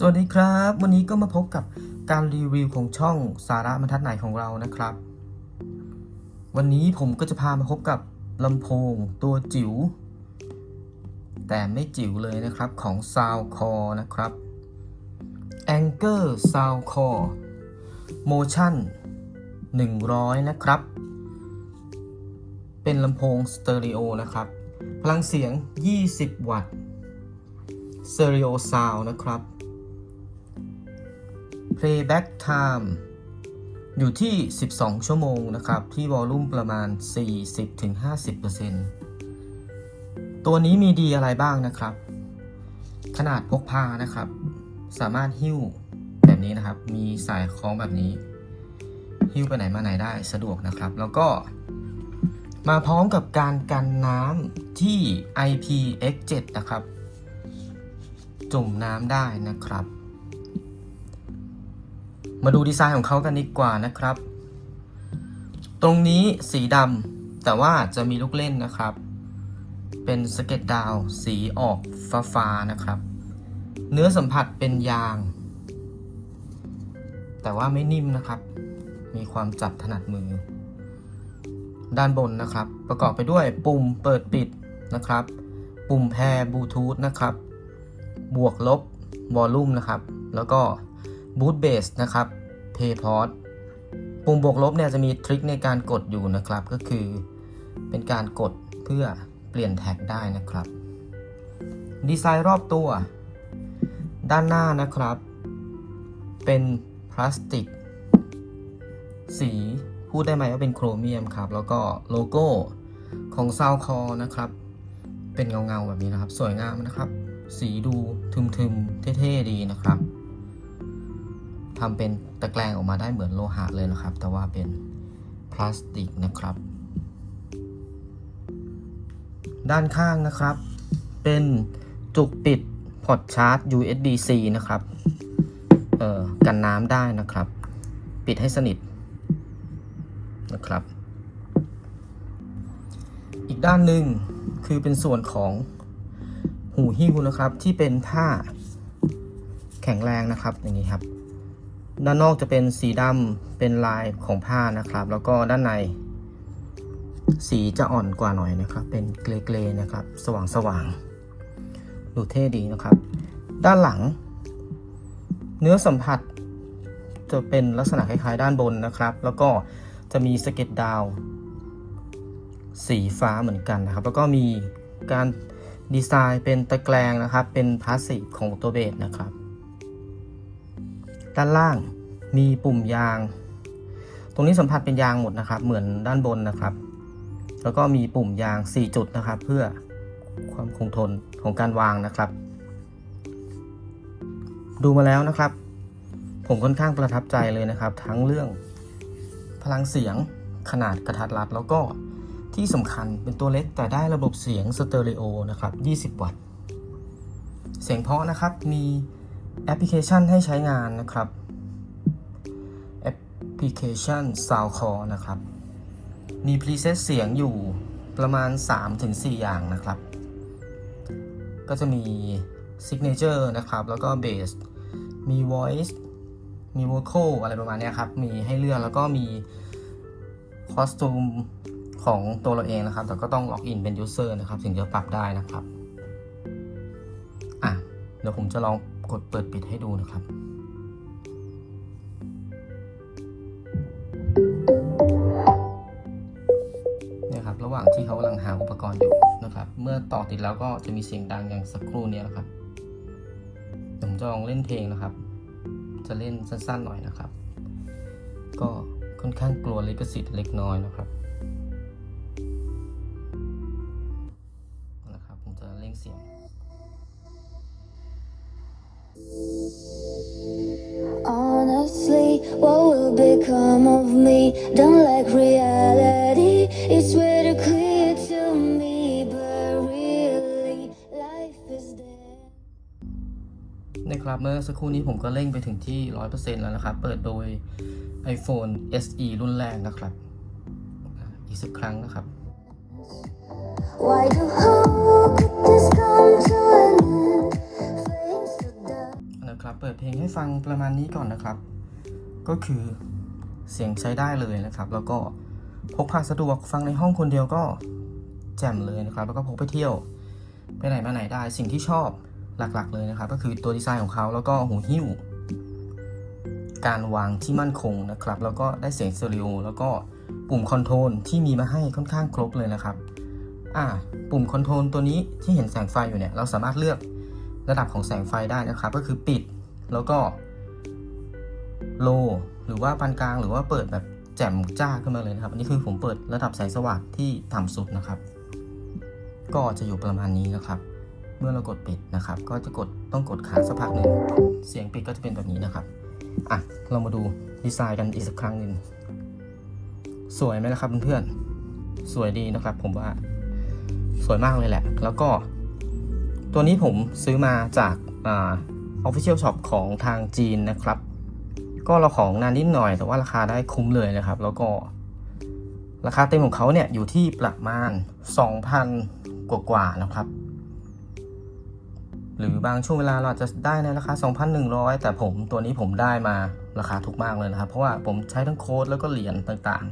สวัสดีครับ วันนี้ก็มาพบกับการรีวิวของช่องสาระบรรทัดไหนของเรานะครับ วันนี้ผมก็จะพามาพบกับลำโพงตัวจิ๋วแต่ไม่จิ๋วเลยนะครับของ Soundcore นะครับ Anchor Soundcore Motion 100 นะครับ เป็นลำโพงสเตอริโอนะครับ พลังเสียง 20 วัตต์ Stereo Sound นะครับ Playback Time อยู่ที่ 12 ชั่วโมงนะครับ ที่วอลลุ่มประมาณ 40-50%ตัวนี้มีดีอะไรบ้างนะครับ ขนาดพกพานะครับ สามารถหิ้วแบบนี้นะครับ มีสายคล้องแบบนี้ หิ้วไปไหนมาไหนได้สะดวกนะครับ แล้วก็มาพร้อมกับการกันน้ำที่ IPX7 นะครับ จุ่มน้ำได้นะครับ มาดูดีไซน์ของเขากันดีกว่านะครับ ตรงนี้สีดำแต่ว่าจะมีลูกเล่นนะครับ เป็นสเก็ตดาวสีออกฟ้าๆนะครับ เนื้อสัมผัสเป็นยาง แต่ว่าไม่นิ่มนะครับ มีความจับถนัดมือ ด้านบนนะครับ ประกอบไปด้วยปุ่มเปิดปิดนะครับ ปุ่มแพร์บลูทูธนะครับ บวกลบวอลลุ่มนะครับ แล้วก็ บูตเบสนะครับเพย์พอตปุ่มบวกลบเนี่ยจะมีทริคในการกดอยู่นะครับ ก็คือเป็นการกดเพื่อเปลี่ยนแท็กได้นะครับ ดีไซน์รอบตัว ด้านหน้านะครับ เป็นพลาสติก สีพูดได้ไหมว่าเป็นโครเมียมครับ แล้วก็โลโก้ของซาวคอนะครับ เป็นเงาๆแบบนี้นะครับ สวยงามนะครับ สีดูทึมๆเท่ๆดีนะครับ ทำเป็นตะแกรงออกมาได้เหมือนโลหะเลยนะครับ แต่ว่าเป็นพลาสติกนะครับ ด้านข้างนะครับ เป็นจุกปิดพอร์ตชาร์จ USB-C นะครับเอ่อกันน้ำได้นะครับ ปิดให้สนิทนะครับ อีกด้านหนึ่งคือเป็นส่วนของหูหิ้วนะครับที่เป็นผ้าแข็งแรงนะครับอย่างนี้ครับ ด้านนอกจะเป็นสีดำเป็นลายของผ้านะครับ แล้วก็ด้านใน สีจะอ่อนกว่าหน่อยนะครับ เป็นเกรย์ๆนะครับ สว่างสว่างๆดูเท่ดีนะครับ ด้านหลัง เนื้อสัมผัสจะเป็นลักษณะคล้ายๆ ด้านบนนะครับ แล้วก็จะมีสเก็ตดาว สีฟ้าเหมือนกันนะครับ แล้วก็มีการดีไซน์เป็นตะแกรงนะครับ เป็นพลาสติกของตัวเบสนะครับ ด้านล่างมีปุ่มยาง ตรงนี้สัมผัสเป็นยางหมดนะครับ เหมือนด้านบนนะครับ แล้วก็มีปุ่มยาง 4 จุดนะครับ เพื่อความคงทนของการวางนะครับ ดูมาแล้วนะครับ ผมค่อนข้างประทับใจเลยนะครับ ทั้งเรื่องพลังเสียงขนาดกระทัดรัด แล้วก็ที่สำคัญเป็นตัวเล็กแต่ได้ระบบเสียงสเตอริโอนะครับ 20 วัตต์ เสียงเพาะนะครับมี แอปพลิเคชันให้ใช้งานนะครับแอปพลิเคชัน Soundcore นะครับ มีพรีเซตเสียงอยู่ประมาณ 3-4 อย่างนะครับ ก็จะมี Signature นะครับ แล้วก็ Bass มี Voice มี Vocal อะไรประมาณนี้ครับ มีให้เลือกแล้วก็มีคอสตูมของตัวเราเองนะครับ แต่ก็ต้องล็อกอินเป็น User นะครับ ถึงจะปรับได้นะครับ อะ เดี๋ยวผมจะลอง กดเปิดปิดให้ดูนะครับ เนี่ยครับ ระหว่างที่เขากำลังหาอุปกรณ์อยู่นะครับ เมื่อต่อติดแล้วก็จะมีเสียงดังอย่างสักครู่นี้นะครับผมจะลองเล่นเพลงนะครับ จะเล่นสั้นๆหน่อยนะครับ ก็ค่อนข้างกลัวลิขสิทธิ์เล็กน้อยนะครับ will become of me? Don't like reality. It's way too clear to me, but really, life is dead. นะครับเมื่อสักครู่นี้ผมก็เร่งไปถึงที่ 100%แล้วนะครับ เปิดโดย iPhone SE รุ่นแรกนะครับอะอีกสักครั้งนะครับ Why do how could this come to an end? Flames to die. นะครับนะครับ เปิดเพลงให้ฟังประมาณนี้ก่อนนะครับ ก็คือเสียงใช้ได้เลยนะครับ แล้วก็พกพาสะดวกฟังในห้องคนเดียวก็แจ่มเลยนะครับ แล้วก็พกไปเที่ยวไปไหนมาไหนได้ สิ่งที่ชอบหลักๆ เลยนะครับ ก็คือตัวดีไซน์ของเขาแล้วก็หูหิ้ว การวางที่มั่นคงนะครับ แล้วก็ได้เสียงสเตอริโอแล้วก็ปุ่มคอนโทรลที่มีมาให้ค่อนข้างครบเลยนะครับอ่าปุ่มคอนโทรลตัวนี้ที่เห็นแสงไฟอยู่เนี่ยเราสามารถเลือกระดับของแสงไฟได้นะครับ ก็คือปิดแล้วก็ โลหรือว่าปานกลางหรือว่าเปิดแบบแจ่มจ้าขึ้นมาเลยนะครับ อันนี้คือผมเปิดระดับแสงสว่างที่ต่ำสุดนะครับ ก็จะอยู่ประมาณนี้นะครับ เมื่อเรากดปิดนะครับ ก็จะกดต้องกดค้างสักพักหนึ่งเสียงปิดก็จะเป็นแบบนี้นะครับอะเรามาดูดีไซน์กันอีกสักครั้งหนึ่งสวยไหมละครับเพื่อนๆสวยดีนะครับ ผมว่าสวยมากเลยแหละ แล้วก็ ตัวนี้ผมซื้อมาจากอ่า Official Shop ของทางจีนนะครับ ก็เราของนานนิดหน่อย แต่ว่าราคาได้คุ้มเลยนะครับ แล้วก็ ราคาเต็มของเขาเนี่ยอยู่ที่ประมาณ 2,000 กว่ากว่านะครับ หรือบางช่วงเวลาเราจะได้ในราคา 2,100 แต่ผมตัวนี้ผมได้มาราคาถูกมากเลยนะครับ เพราะว่าผมใช้ทั้งโค้ดแล้วก็เหรียญต่าง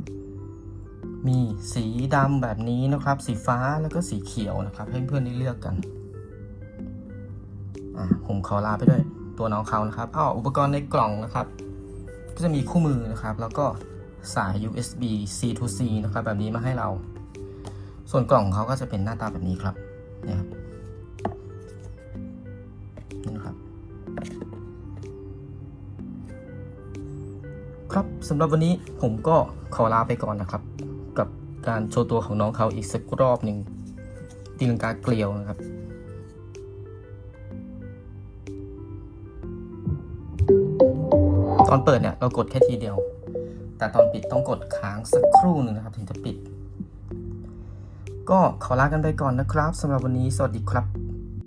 ๆ มีสีดำแบบนี้นะครับ สีฟ้าแล้วก็สีเขียวนะครับ ให้เพื่อนได้เลือกกัน อะผมขอลาไปด้วย ตัวน้องเขานะครับอ้าวอุปกรณ์ในกล่องนะครับ ก็จะมีคู่มือนะครับ แล้วก็สาย USB C to C นะครับ แบบนี้มาให้เรา ส่วนกล่องของเขาก็จะเป็นหน้าตาแบบนี้ครับเนี่ยครับนี่นะครับ ครับสำหรับวันนี้ผมก็ขอลาไปก่อนนะครับ กับการโชว์ตัวของน้องเขาอีกสักรอบหนึ่งตีลังกาเกลียวนะครับ ตอนเปิดเนี่ยเรากดแค่ทีเดียว แต่ตอนปิดต้องกดค้างสักครู่หนึ่งนะครับ ถึงจะปิด ก็ขอลากันไปก่อนนะครับสำหรับวันนี้สวัสดีครับ